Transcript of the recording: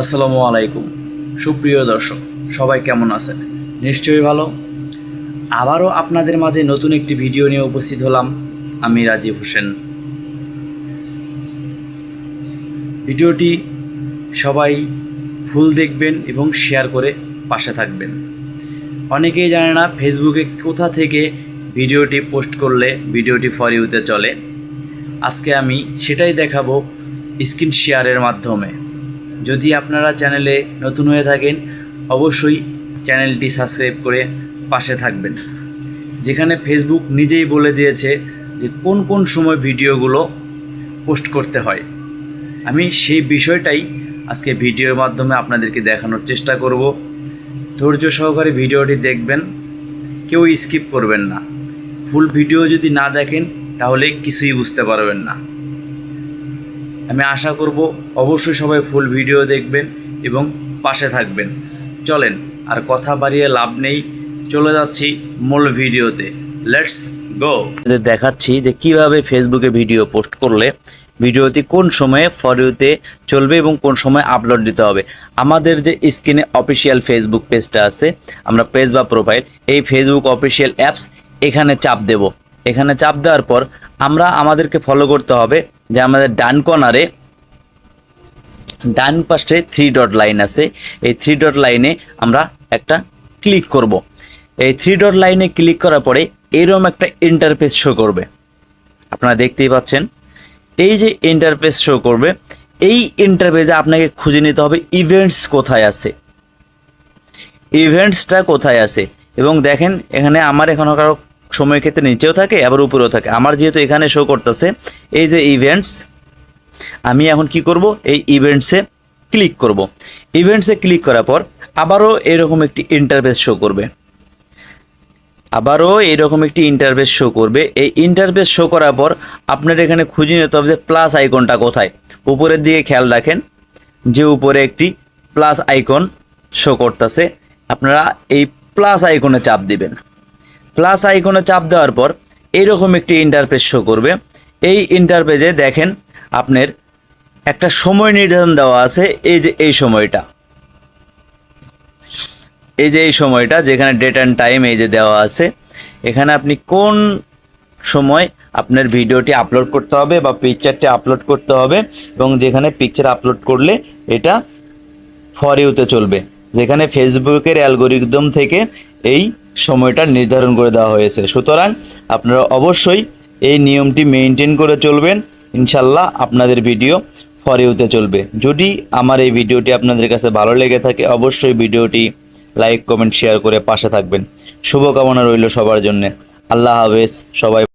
আসসালামু আলাইকুম। সুপ্রিয় দর্শক, সবাই কেমন আছেন? নিশ্চয়ই ভালো। আবারও আপনাদের মাঝে নতুন একটি ভিডিও নিয়ে উপস্থিত হলাম। আমি রাজীব হোসেন। ভিডিওটি সবাই ফুল দেখবেন এবং শেয়ার করে পাশে থাকবেন। অনেকেই জানে না ফেসবুকে কোথা থেকে ভিডিওটি পোস্ট করলে ভিডিওটি ফর ইউতে চলে। আজকে আমি সেটাই দেখাবো স্ক্রিন শেয়ারের মাধ্যমে। যদি আপনারা চ্যানেলে নতুন হয়ে থাকেন, অবশ্যই চ্যানেলটি সাবস্ক্রাইব করে পাশে থাকবেন। যেখানে ফেসবুক নিজেই বলে দিয়েছে যে কোন কোন সময় ভিডিওগুলো পোস্ট করতে হয়। আমি সেই বিষয়টাই আজকে ভিডিওর মাধ্যমে আপনাদেরকে দেখানোর চেষ্টা করব। ধৈর্য সহকারে ভিডিওটি দেখবেন, কেউ স্কিপ করবেন না। ফুল ভিডিও যদি না দেখেন, তাহলে কিছুই বুঝতে পারবেন না। আমি আশা করব অবশ্যই সবাই ফুল ভিডিও দেখবেন এবং পাশে থাকবেন। চলেন, আর কথা বাড়িয়ে লাভ নেই। চলে যাচ্ছি মূল ভিডিওতে। লেটস গো দেখাচ্ছি যে কীভাবে ফেসবুকে ভিডিও পোস্ট করলে ভিডিওটি কোন সময়ে ফর ইউতে চলবে এবং কোন সময় আপলোড দিতে হবে। আমাদের যে স্ক্রিনে অফিসিয়াল ফেসবুক পেজটা আছে, আমরা পেজ বা প্রোফাইল এই ফেসবুক অফিসিয়াল অ্যাপস এখানে চাপ দেব। এখানে চাপ দেওয়ার পর আমরা আমাদেরকে ফলো করতে হবে যে আমাদের ডান কর্নারে ডান পাশে থ্রি ডট লাইন আছে। এই থ্রি ডট লাইনে আমরা একটা ক্লিক করব। এই থ্রি ডট লাইনে ক্লিক করার পরে এরকম একটা ইন্টারফেস শো করবে। আপনারা দেখতেই পাচ্ছেন। এই যে ইন্টারফেস শো করবে, এই ইন্টারফেসে আপনাকে খুঁজে নিতে হবে ইভেন্টস কোথায় আছে। ইভেন্টসটা কোথায় আছে? এবং দেখেন, এখানে আমার এখনও কারও সময় ক্ষেত্রে নিচেও থাকে, আবার উপরেও থাকে। আমার যেহেতু এখানে শো করতেছে, এই যে ইভেন্টস আমি এখন কি করব? এই ইভেন্টসে ক্লিক করব। ইভেন্টসে ক্লিক করার পর আবারও এরকম একটি ইন্টারফেস শো করবে। আবারও এরকম একটি ইন্টারফেস শো করবে। এই ইন্টারভেস শো করার পর আপনার এখানে খুঁজে নিতে হবে যে প্লাস আইকনটা কোথায়। উপরের দিকে খেয়াল রাখেন যে উপরে একটি প্লাস আইকন শো করতেছে। আপনারা এই প্লাস আইকনে চাপ দিবেন। প্লাস আইকনে চাপ দেওয়ার পর এইরকম একটি ইন্টারফেস শো করবে। এই ইন্টারফেসে দেখেন আপনার একটা সময় নির্ধারণ দেওয়া আছে, এই যে এই সময়টা। এই যে এই সময়টা যেখানে ডেট অ্যান্ড টাইম এই যে দেওয়া আছে, এখানে আপনি কোন সময় আপনার ভিডিওটি আপলোড করতে হবে বা পিকচারটি আপলোড করতে হবে এবং যেখানে পিকচার আপলোড করলে এটা ফর ইউতে চলবে। যেখানে ফেসবুকের অ্যালগোরিদম থেকে এই সময়টা নির্ধারণ করে দেওয়া হয়েছে। সুতরাং আপনারা অবশ্যই এই নিয়মটি মেনটেন করে চলবেন। ইনশাল্লাহ আপনাদের ভিডিও ফর ইউতে চলবে। যদি আমার এই ভিডিওটি আপনাদের কাছে ভালো লেগে থাকে, অবশ্যই ভিডিওটি লাইক কমেন্ট শেয়ার করে পাশে থাকবেন। শুভকামনা রইল সবার জন্য। আল্লাহ হাফেজ। সবাই